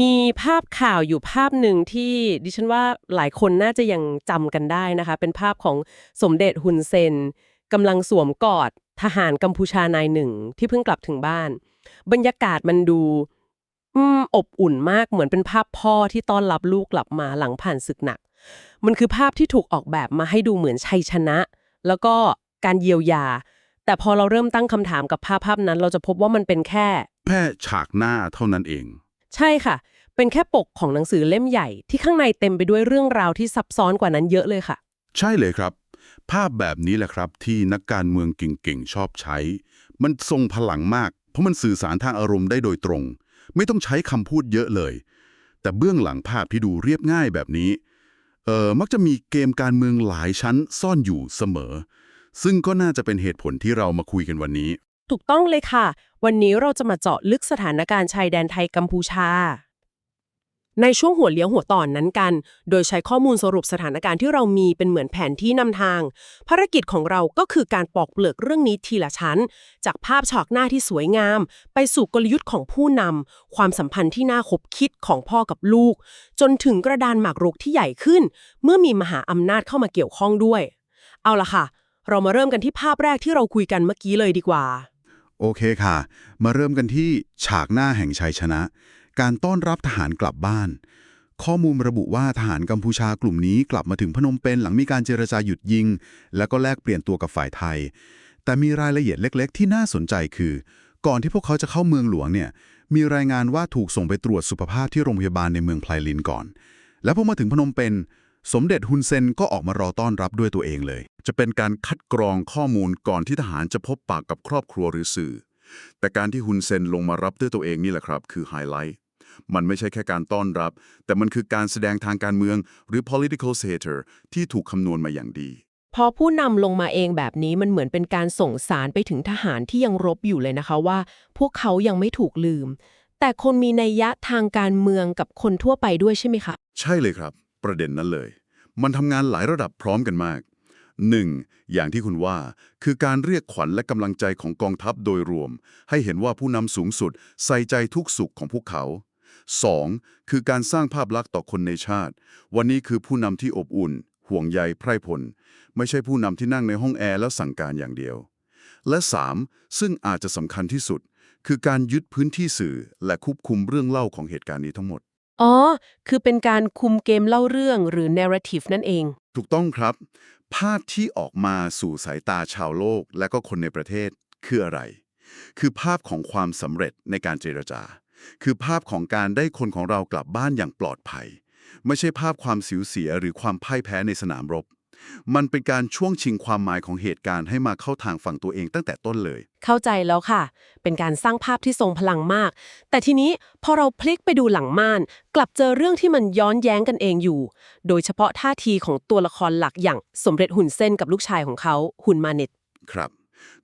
มีภาพข่าวอยู่ภาพหนึ่งที่ดิฉันว่าหลายคนน่าจะยังจำกันได้นะคะ เป็นภาพของสมเด็จฮุนเซนกำลังสวมกอดทหารกัมพูชานายหนึ่งที่เพิ่งกลับถึงบ้าน บรรยากาศมันดูอบอุ่นมากเหมือนเป็นภาพพ่อที่ต้อนรับลูกกลับมาหลังผ่านศึกหนัก มันคือภาพที่ถูกออกแบบมาให้ดูเหมือนชัยชนะ แล้วก็การเยียวยา แต่พอเราเริ่มตั้งคำถามกับภาพภาพนั้น เราจะพบว่ามันเป็นแค่ แค่ฉากหน้าเท่านั้นเอง ใช่ค่ะ เป็นแค่ปกของหนังสือเล่มใหญ่ที่ข้างในเต็มไปด้วยเรื่องราวที่ซับซ้อนกว่านั้นเยอะเลยค่ะ ใช่เลยครับ ภาพแบบนี้แหละครับที่นักการเมืองเก่งๆ ชอบใช้ มันทรงพลังมาก เพราะมันสื่อสารทางอารมณ์ได้โดยตรง ไม่ต้องใช้คำพูดเยอะเลย แต่เบื้องหลังภาพที่ดูเรียบง่ายแบบนี้เอ่อมักจะมีเกมการเมืองหลายชั้นซ่อนอยู่เสมอ ซึ่งก็น่าจะเป็นเหตุผลที่เรามาคุยกันวันนี้ ถูกต้องเลยค่ะ วันนี้เราจะมาเจาะลึกสถานการณ์ชายแดนไทยกัมพูชา ในช่วงหัวเลี้ยวหัวต่อนนั้นกัน โดยใช้ข้อมูลสรุปสถานการณ์ที่เรามีเป็นเหมือนแผนที่นำทาง ภารกิจของเราก็คือการปอกเปลือกเรื่องนี้ทีละชั้น จากภาพฉากหน้าที่สวยงาม ไปสู่กลยุทธ์ของผู้นำความสัมพันธ์ที่น่าคบคิดของพ่อกับลูก จนถึงกระดานหมากรุกที่ใหญ่ขึ้น เมื่อมีมหาอำนาจเข้ามาเกี่ยวข้องด้วย เอาละค่ะ เรามาเริ่มกันที่ภาพแรกที่เราคุยกันเมื่อกี้เลยดีกว่า โอเคค่ะ มาเริ่มกันที่ฉากหน้าแห่งชัยชนะ การต้อนรับทหารกลับบ้าน ข้อมูลระบุว่าทหารกัมพูชากลุ่มนี้กลับมาถึงพนมเปญหลังมีการเจรจาหยุดยิง แล้วก็แลกเปลี่ยนตัวกับฝ่ายไทย แต่มีรายละเอียดเล็ก ๆ ที่น่าสนใจคือ ก่อนที่พวกเขาจะเข้าเมืองหลวงเนี่ยมีรายงานว่าถูกส่งไปตรวจสุขภาพที่โรงพยาบาลในเมืองไพลินก่อน แล้วพอมาถึงพนมเปญ สมเด็จฮุนเซนก็ออกมารอต้อนรับด้วยตัวเองเลย จะเป็นการคัดกรองข้อมูลก่อนที่ทหารจะพบปากกับครอบครัวหรือสื่อ แต่การที่ฮุนเซนลงมารับด้วยตัวเองนี่แหละครับ คือไฮไลท์มันไม่ใช่แค่การต้อนรับ แต่มันคือการแสดงทางการเมืองหรือ political theater ที่ถูกคำนวณมาอย่างดี พอผู้นำลงมาเองแบบนี้มันเหมือนเป็นการส่งสารไปถึงทหารที่ยังรบอยู่เลยนะคะว่า พวกเขายังไม่ถูกลืม แต่คนมีนัยยะทางการเมืองกับคนทั่วไปด้วยใช่ไหมคะ ใช่เลยครับ ประเด็นนั้นเลย มันทำงานหลายระดับพร้อมกันมาก 1. อย่างที่คุณว่าคือการเรียกขวัญและกำลังใจของกองทัพโดยรวม ให้เห็นว่าผู้นำสูงสุดใส่ใจทุกสุขของพวกเขา 2. คือการสร้างภาพลักษณ์ต่อคนในชาติ วันนี้คือผู้นำที่อบอุ่น ห่วงใยไพร่พล ไม่ใช่ผู้นำที่นั่งในห้องแอร์แล้วสั่งการอย่างเดียว และ 3. ซึ่งอาจจะสำคัญที่สุด คือการยึดพื้นที่สื่อและควบคุมเรื่องเล่าของเหตุการณ์นี้ทั้งหมด อ๋อ คือเป็นการคุมเกมเล่าเรื่องหรือ narrative นั่นเอง ถูกต้องครับ ภาพที่ออกมาสู่สายตาชาวโลกและก็คนในประเทศคืออะไร คือภาพของความสำเร็จในการเจรจา คือภาพของการได้คนของเรากลับบ้านอย่างปลอดภัย ไม่ใช่ภาพความสิวเสียหรือความพ่ายแพ้ในสนามรบ มันเป็นการช่วงชิงความหมายของเหตุการณ์ให้มาเข้าทางฝั่งตัวเองตั้งแต่ต้นเลย เข้าใจแล้วค่ะ เป็นการสร้างภาพที่ทรงพลังมาก แต่ทีนี้พอเราพลิกไปดูหลังม่าน กลับเจอเรื่องที่มันย้อนแย้งกันเองอยู่ โดยเฉพาะท่าทีของตัวละครหลักอย่างสมเด็จหุ่นเส้นกับลูกชายของเขาหุ่นมาเน็ตครับ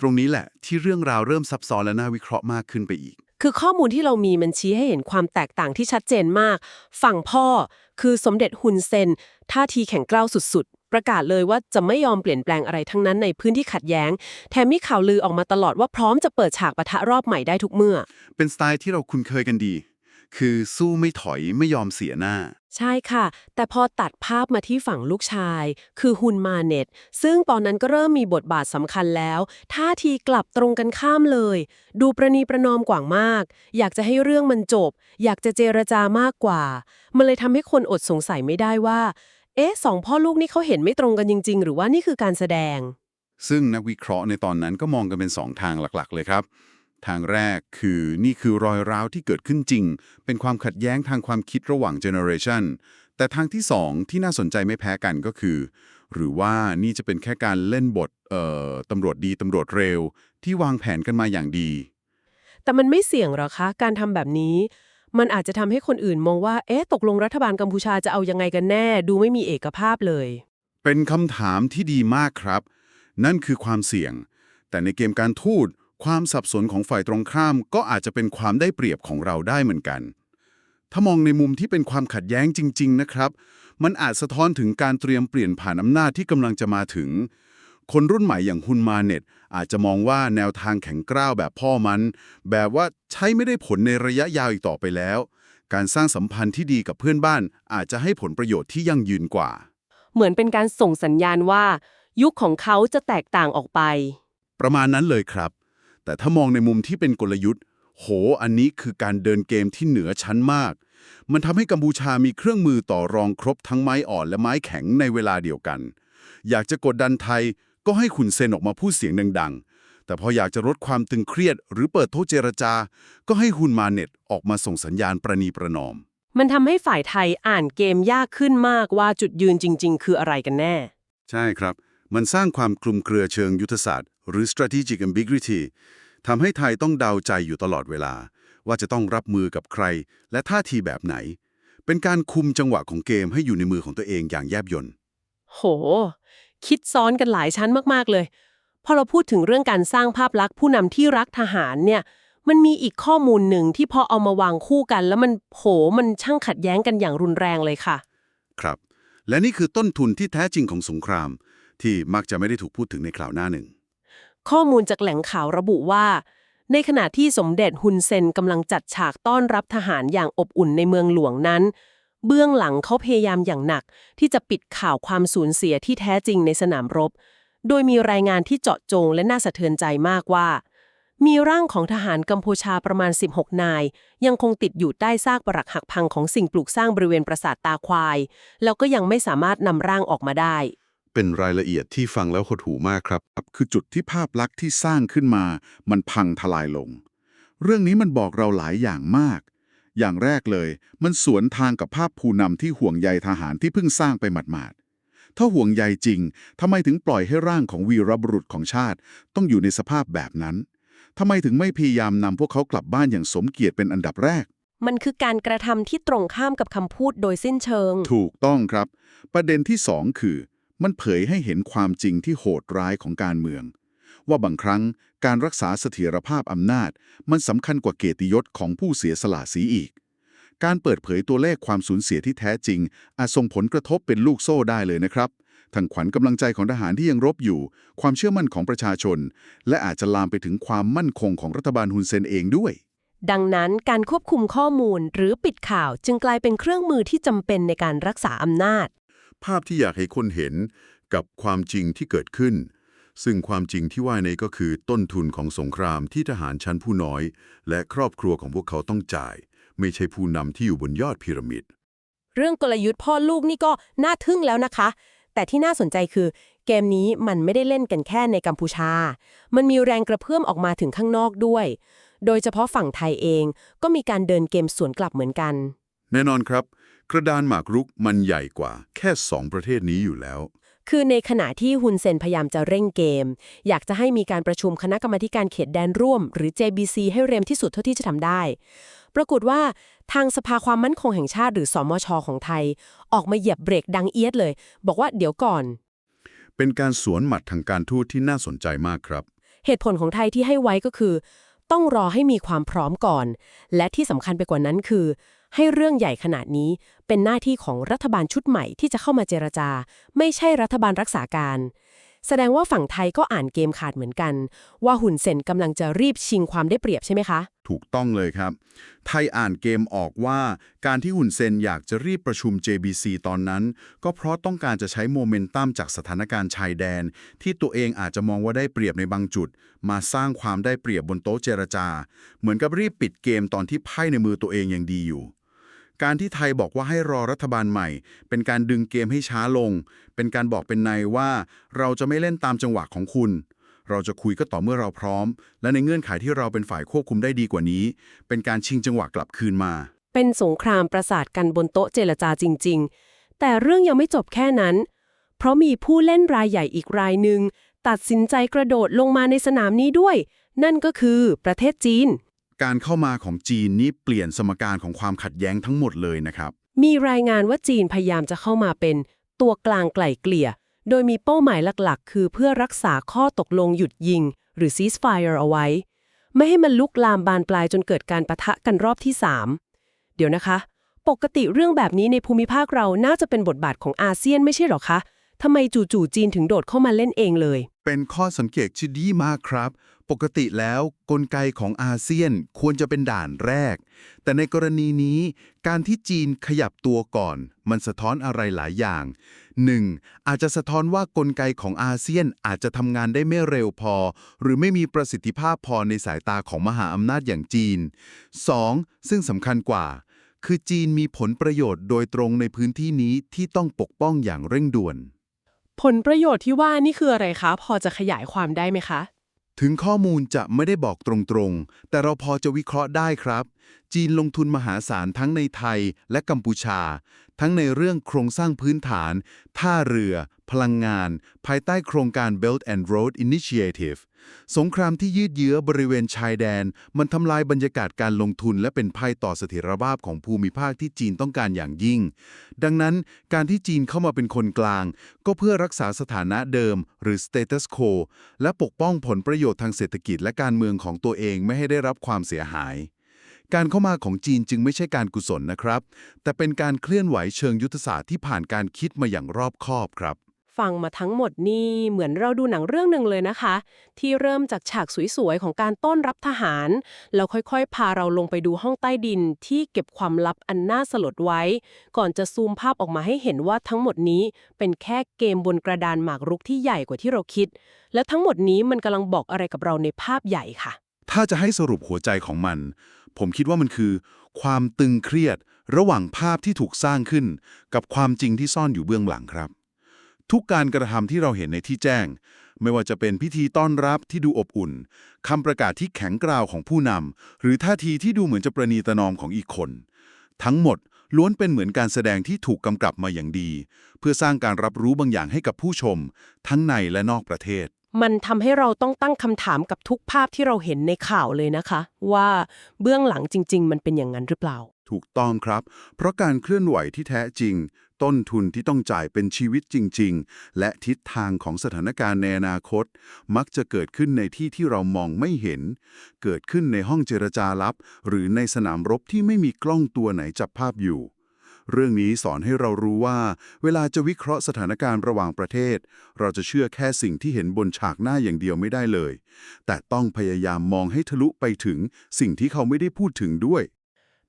ตรงนี้แหละที่เรื่องราวเริ่มซับซ้อนและน่าวิเคราะห์มากขึ้นไปอีก คือข้อมูลที่เรามีมันชี้ให้เห็นความแตกต่างที่ชัดเจนมาก ฝั่งพ่อคือสมเด็จฮุนเซน ท่าทีแข็งกร้าวสุดๆ ประกาศเลยว่าจะไม่ยอมเปลี่ยนแปลงอะไรทั้งนั้นในพื้นที่ขัดแย้ง แถมมีข่าวลือออกมาตลอดว่าพร้อมจะเปิดฉากปะทะรอบใหม่ได้ทุกเมื่อ เป็นสไตล์ที่เราคุ้นเคยกันดี คือสู้ไม่ถอยไม่ยอมเสียหน้า ใช่ค่ะ แต่พอตัดภาพมาที่ฝั่งลูกชาย คือฮุนมาเน็ต ซึ่งตอนนั้นก็เริ่มมีบทบาทสำคัญแล้ว ท่าทีกลับตรงกันข้ามเลย ดูประนีประนอมกว่างมาก อยากจะให้เรื่องมันจบ อยากจะเจรจามากกว่า มันเลยทำให้คนอดสงสัยไม่ได้ว่า เอ๊ะสองพ่อลูกนี่เขาเห็นไม่ตรงกันจริง ๆ หรือว่านี่คือการแสดง ซึ่งนักวิเคราะห์ในตอนนั้นก็มองกันเป็นสองทางหลักๆ เลยครับ ทางแรกคือนี่คือรอยร้าวที่เกิดขึ้นจริง เป็นความขัดแย้งทางความคิดระหว่างเจเนอเรชันแต่ทางที่สองที่น่าสนใจไม่แพ้กันก็คือ หรือว่านี่จะเป็นแค่การเล่นบทเอ่อตำรวจดีตำรวจเร็ว ที่วางแผนกันมาอย่างดี แต่มันไม่เสี่ยงหรอคะ การทำแบบนี้ มันอาจจะทำให้คนอื่นมองว่า เอ๊ะ ตกลงรัฐบาลกัมพูชาจะเอายังไงกันแน่ ดูไม่มีเอกภาพเลย เป็นคำถามที่ดีมากครับ นั่นคือความเสี่ยง แต่ในเกมการทูตความสับสนของฝ่ายตรงข้าม ก็อาจจะเป็นความได้เปรียบของเราได้เหมือนกัน ถ้ามองในมุมที่เป็นความขัดแย้งจริง ๆ นะครับ มันอาจสะท้อนถึงการเตรียมเปลี่ยนผ่านอำนาจที่กำลังจะมาถึง คนรุ่นใหม่อย่างฮุนมาเน็ต อาจจะมองว่าแนวทางแข็งกร้าวแบบพ่อมัน แบบว่าใช้ไม่ได้ผลในระยะยาวอีกต่อไปแล้ว การสร้างสัมพันธ์ที่ดีกับเพื่อนบ้าน อาจจะให้ผลประโยชน์ที่ยั่งยืนกว่า เหมือนเป็นการส่งสัญญาณว่า ยุคของเขาจะแตกต่างออกไป ประมาณนั้นเลยครับ แต่ถ้ามองในมุมที่เป็นกลยุทธ์ โห อันนี้คือการเดินเกมที่เหนือชั้นมาก มันทำให้กัมพูชามีเครื่องมือต่อรองครบทั้งไม้อ่อนและไม้แข็งในเวลาเดียวกัน อยากจะกดดันไทย ก็ให้ขุนเซนออกมาพูดเสียงดังๆ แต่พออยากจะลดความตึงเครียด หรือเปิดโต๊ะเจรจา ก็ให้ฮุนมาเน็ตออกมาส่งสัญญาณประนีประนอม มันทำให้ฝ่ายไทยอ่านเกมยากขึ้นมากว่าจุดยืนจริง ๆ คืออะไรกันแน่ ใช่ครับ มันสร้างความคลุมเครือเชิงยุทธศาสตร์ หรือ strategic ambiguity ทำให้ไทยต้องเดาใจอยู่ตลอดเวลา ว่าจะต้องรับมือกับใคร และท่าทีแบบไหน เป็นการคุมจังหวะของเกมให้อยู่ในมือของตัวเองอย่างแยบยลโห คิดซ้อนกันหลายชั้นมากๆเลย พอเราพูดถึงเรื่องการสร้างภาพลักษณ์ผู้นำที่รักทหารเนี่ย มันมีอีกข้อมูลหนึ่งที่พอเอามาวางคู่กัน แล้วมันโหมันช่างขัดแย้งกันอย่างรุนแรงเลยค่ะ ครับ และนี่คือต้นทุนที่แท้จริงของสงคราม ที่มักจะไม่ได้ถูกพูดถึงในคราวหน้าหนึ่ง ข้อมูลจากแหล่งข่าวระบุว่า ในขณะที่สมเด็จฮุนเซนกำลังจัดฉากต้อนรับทหารอย่างอบอุ่นในเมืองหลวงนั้น เบื้องหลังเขาพยายามอย่างหนัก ที่จะปิดข่าวความสูญเสียที่แท้จริงในสนามรบ โดยมีรายงานที่เจาะจงและน่าสะเทือนใจมากว่า มีร่างของทหารกัมพูชาประมาณ 16 นาย ยังคงติดอยู่ใต้ซากปรักหักพังของสิ่งปลูกสร้างบริเวณปราสาทตาควาย แล้วก็ยังไม่สามารถนำร่างออกมาได้ เป็นรายละเอียดที่ฟังแล้วหดหูมากครับ คือจุดที่ภาพลักษณ์ที่สร้างขึ้นมา มันพังทลายลง เรื่องนี้มันบอกเราหลายอย่างมาก อย่างแรกเลย มันสวนทางกับภาพผู้นำที่ห่วงใยทหารที่เพิ่งสร้างไปหมาดๆถ้าห่วงใยจริงทำไมถึงปล่อยให้ร่างของวีรบุรุษของชาติ ต้องอยู่ในสภาพแบบนั้นทำไมถึงไม่พยายามนำพวกเขากลับบ้านอย่างสมเกียรติเป็นอันดับแรก มันคือการกระทำที่ตรงข้ามกับคำพูดโดยสิ้นเชิง ถูกต้องครับ ประเด็นที่สองคือ มันเผยให้เห็นความจริงที่โหดร้ายของการเมือง ว่าบางครั้งการรักษาเสถียรภาพอำนาจ มันสำคัญกว่าเกียรติยศของผู้เสียสละสีอีก การเปิดเผยตัวเลขความสูญเสียที่แท้จริง อาจส่งผลกระทบเป็นลูกโซ่ได้เลยนะครับทั้งขวัญกำลังใจของทหารที่ยังรบอยู่ ความเชื่อมั่นของประชาชน และอาจจะลามไปถึงความมั่นคงของรัฐบาลฮุนเซนเองด้วย ดังนั้นการควบคุมข้อมูลหรือปิดข่าวจึงกลายเป็นเครื่องมือที่จำเป็นในการรักษาอำนาจ ภาพที่อยากให้คนเห็นกับความจริงที่เกิดขึ้น ซึ่งความจริงที่ว่าในก็คือต้นทุนของสงครามที่ทหารชั้นผู้น้อย และครอบครัวของพวกเขาต้องจ่าย ไม่ใช่ผู้นำที่อยู่บนยอดพีระมิด เรื่องกลยุทธ์พ่อลูกนี่ก็น่าทึ่งแล้วนะคะ แต่ที่น่าสนใจคือ เกมนี้มันไม่ได้เล่นกันแค่ในกัมพูชา มันมีแรงกระเพื่อมออกมาถึงข้างนอกด้วย โดยเฉพาะฝั่งไทยเองก็มีการเดินเกมสวนกลับเหมือนกัน แน่นอนครับ กระดานหมากรุกมันใหญ่กว่า แค่สองประเทศนี้อยู่แล้ว คือในขณะที่ฮุนเซนพยายามจะเร่งเกม อยากจะให้มีการประชุมคณะกรรมาธิการเขตแดนร่วม หรือ JBC ให้เร็วที่สุดเท่าที่จะทำได้ ปรากฏว่าทางสภาความมั่นคงแห่งชาติหรือสมชของไทย ออกมาเหยียบเบรกดังเอียดเลย บอกว่าเดี๋ยวก่อน เป็นการสวนหมัดทางการทูตที่น่าสนใจมากครับ เหตุผลของไทยที่ให้ไว้ก็คือ ต้องรอให้มีความพร้อมก่อน และที่สำคัญไปกว่านั้นคือ ให้เรื่องใหญ่ขนาดนี้เป็นหน้าที่ของรัฐบาลชุดใหม่ที่จะเข้ามาเจรจา ไม่ใช่รัฐบาลรักษาการ แสดงว่าฝั่งไทยก็อ่านเกมขาดเหมือนกัน ว่าหุ่นเซนกำลังจะรีบชิงความได้เปรียบใช่ไหมคะ ถูกต้องเลยครับ ไทยอ่านเกมออกว่าการที่หุ่นเซนอยากจะรีบประชุม JBC ตอนนั้น ก็เพราะต้องการจะใช้โมเมนตัมจากสถานการณ์ชายแดน ที่ตัวเองอาจจะมองว่าได้เปรียบในบางจุด มาสร้างความได้เปรียบบนโต๊ะเจรจา เหมือนกับรีบปิดเกมตอนที่ไพ่ในมือตัวเองยังดีอยู่ การที่ไทยบอกว่าให้รอรัฐบาลใหม่ เป็นการดึงเกมให้ช้าลง เป็นการบอกเป็นในว่า เราจะไม่เล่นตามจังหวะของคุณ เราจะคุยก็ต่อเมื่อเราพร้อม และในเงื่อนไขที่เราเป็นฝ่ายควบคุมได้ดีกว่านี้ เป็นการชิงจังหวะกลับคืนมา เป็นสงครามประสาทกันบนโต๊ะเจรจาจริง ๆ แต่เรื่องยังไม่จบแค่นั้น เพราะมีผู้เล่นรายใหญ่อีกรายหนึ่งตัดสินใจกระโดดลงมาในสนามนี้ด้วย นั่นก็คือประเทศจีน การเข้ามาของจีนนี้เปลี่ยนสมการของความขัดแย้งทั้งหมดเลยนะครับ มีรายงานว่าจีนพยายามจะเข้ามาเป็นตัวกลางไกล่เกลี่ย โดยมีเป้าหมายหลักๆ คือเพื่อรักษาข้อตกลงหยุดยิง หรือ ceasefire เอาไว้ ไม่ให้มันลุกลามบานปลายจนเกิดการปะทะกันรอบที่ 3 เดี๋ยวนะคะ ปกติเรื่องแบบนี้ในภูมิภาคเราน่าจะเป็นบทบาทของอาเซียนไม่ใช่หรอคะทำไมจู่ๆจีนถึงโดดเข้ามาเล่นเองเลย เป็นข้อสังเกตที่ดีมากครับ ปกติแล้วกลไกของอาเซียนควรจะเป็นด่านแรก แต่ในกรณีนี้ การที่จีนขยับตัวก่อน มันสะท้อนอะไรหลายอย่าง 1. อาจจะสะท้อนว่ากลไกของอาเซียนอาจจะทำงานได้ไม่เร็วพอ หรือไม่มีประสิทธิภาพพอในสายตาของมหาอำนาจอย่างจีน 2. ซึ่งสำคัญกว่า คือจีนมีผลประโยชน์โดยตรงในพื้นที่นี้ที่ต้องปกป้องอย่างเร่งด่วน ผลประโยชน์ที่ว่านี่คืออะไรคะ พอจะขยายความได้ไหมคะ ถึงข้อมูลจะไม่ได้บอกตรงๆ แต่เราพอจะวิเคราะห์ได้ครับ จีนลงทุนมหาศาลทั้งในไทยและกัมพูชา ทั้งในเรื่องโครงสร้างพื้นฐาน ท่าเรือ พลังงาน ภายใต้โครงการ Belt and Road Initiative สงครามที่ยืดเยื้อบริเวณชายแดน มันทำลายบรรยากาศการลงทุนและเป็นภัยต่อเสถียรภาพของภูมิภาคที่จีนต้องการอย่างยิ่ง ดังนั้นการที่จีนเข้ามาเป็นคนกลาง ก็เพื่อรักษาสถานะเดิม หรือ status quo และปกป้องผลประโยชน์ทางเศรษฐกิจและการเมืองของตัวเองไม่ให้ได้รับความเสียหายการเข้ามาของจีนจึงไม่ใช่การกุศลนะครับ แต่เป็นการเคลื่อนไหวเชิงยุทธศาสตร์ที่ผ่านการคิดมาอย่างรอบคอบครับ ฟังมาทั้งหมดนี่เหมือนเราดูหนังเรื่องหนึ่งเลยนะคะ ที่เริ่มจากฉากสวยๆ ของการต้อนรับทหาร แล้วค่อยๆ พาเราลงไปดูห้องใต้ดินที่เก็บความลับอันน่าสลดไว้ ก่อนจะซูมภาพออกมาให้เห็นว่าทั้งหมดนี้เป็นแค่เกมบนกระดานหมากรุกที่ใหญ่กว่าที่เราคิด และทั้งหมดนี้มันกำลังบอกอะไรกับเราในภาพใหญ่ค่ะ ถ้าจะให้สรุปหัวใจของมัน ผมคิดว่ามันคือ ความตึงเครียดระหว่างภาพที่ถูกสร้างขึ้น กับความจริงที่ซ่อนอยู่เบื้องหลังครับ ทุกการกระทำที่เราเห็นในที่แจ้ง ไม่ว่าจะเป็นพิธีต้อนรับที่ดูอบอุ่นคำประกาศที่แข็งกร้าวของผู้นำหรือท่าทีที่ดูเหมือนจะประนีประนอมของอีกคน ทั้งหมดล้วนเป็นเหมือนการแสดงที่ถูกกำกับมาอย่างดี เพื่อสร้างการรับรู้บางอย่างให้กับผู้ชม ทั้งในและนอกประเทศ มันทำให้เราต้องตั้งคำถามกับทุกภาพที่เราเห็นในข่าวเลยนะคะ ว่าเบื้องหลังจริง ๆ มันเป็นอย่างนั้นหรือเปล่า ถูกต้องครับ เพราะการเคลื่อนไหวที่แท้จริง ต้นทุนที่ต้องจ่ายเป็นชีวิตจริง ๆ และทิศทางของสถานการณ์ในอนาคต มักจะเกิดขึ้นในที่ที่เรามองไม่เห็น เกิดขึ้นในห้องเจรจาลับ หรือในสนามรบที่ไม่มีกล้องตัวไหนจับภาพอยู่ เรื่องนี้สอนให้เรารู้ว่า เวลาจะวิเคราะห์สถานการณ์ระหว่างประเทศ เราจะเชื่อแค่สิ่งที่เห็นบนฉากหน้าอย่างเดียวไม่ได้เลย แต่ต้องพยายามมองให้ทะลุไปถึงสิ่งที่เขาไม่ได้พูดถึงด้วย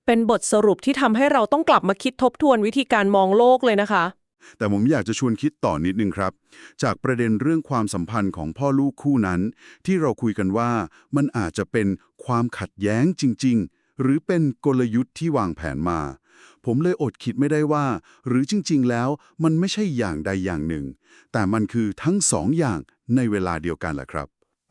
เป็นบทสรุปที่ทำให้เราต้องกลับมาคิดทบทวนวิธีการมองโลกเลยนะคะ แต่ผมอยากจะชวนคิดต่อนิดนึงครับ จากประเด็นเรื่องความสัมพันธ์ของพ่อลูกคู่นั้น ที่เราคุยกันว่ามันอาจจะเป็นความขัดแย้งจริง ๆ หรือเป็นกลยุทธ์ที่วางแผนมา ผมเลยอดคิดไม่ได้ว่า หรือจริง ๆ แล้วมันไม่ใช่อย่างใดอย่างหนึ่ง แต่มันคือทั้งสองอย่างในเวลาเดียวกันแหละครับ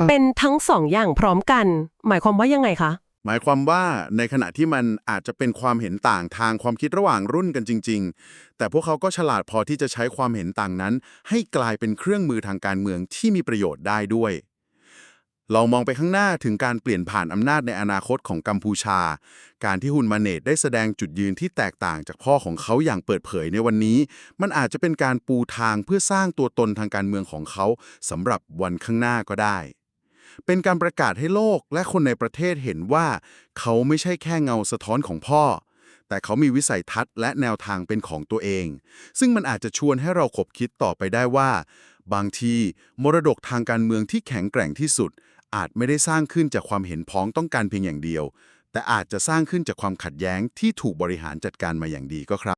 เป็นทั้งสองอย่างพร้อมกัน หมายความว่ายังไงคะ หมายความว่าในขณะที่มันอาจจะเป็นความเห็นต่างทางความคิดระหว่างรุ่นกันจริง ๆ แต่พวกเขาก็ฉลาดพอที่จะใช้ความเห็นต่างนั้น ให้กลายเป็นเครื่องมือทางการเมืองที่มีประโยชน์ได้ด้วยลองมองไปข้างหน้าถึงการเปลี่ยนผ่านอำนาจในอนาคตของกัมพูชา การที่ฮุนมาเนตได้แสดงจุดยืนที่แตกต่างจากพ่อของเขาอย่างเปิดเผยในวันนี้ มันอาจจะเป็นการปูทางเพื่อสร้างตัวตนทางการเมืองของเขาสำหรับวันข้างหน้าก็ได้ เป็นการประกาศให้โลกและคนในประเทศเห็นว่า เขาไม่ใช่แค่เงาสะท้อนของพ่อ แต่เขามีวิสัยทัศน์และแนวทางเป็นของตัวเอง ซึ่งมันอาจจะชวนให้เราขบคิดต่อไปได้ว่า บางทีมรดกทางการเมืองที่แข็งแกร่งที่สุด อาจไม่ได้สร้างขึ้นจากความเห็นพ้องต้องการเพียงอย่างเดียว แต่อาจจะสร้างขึ้นจากความขัดแย้งที่ถูกบริหารจัดการมาอย่างดีก็ครับ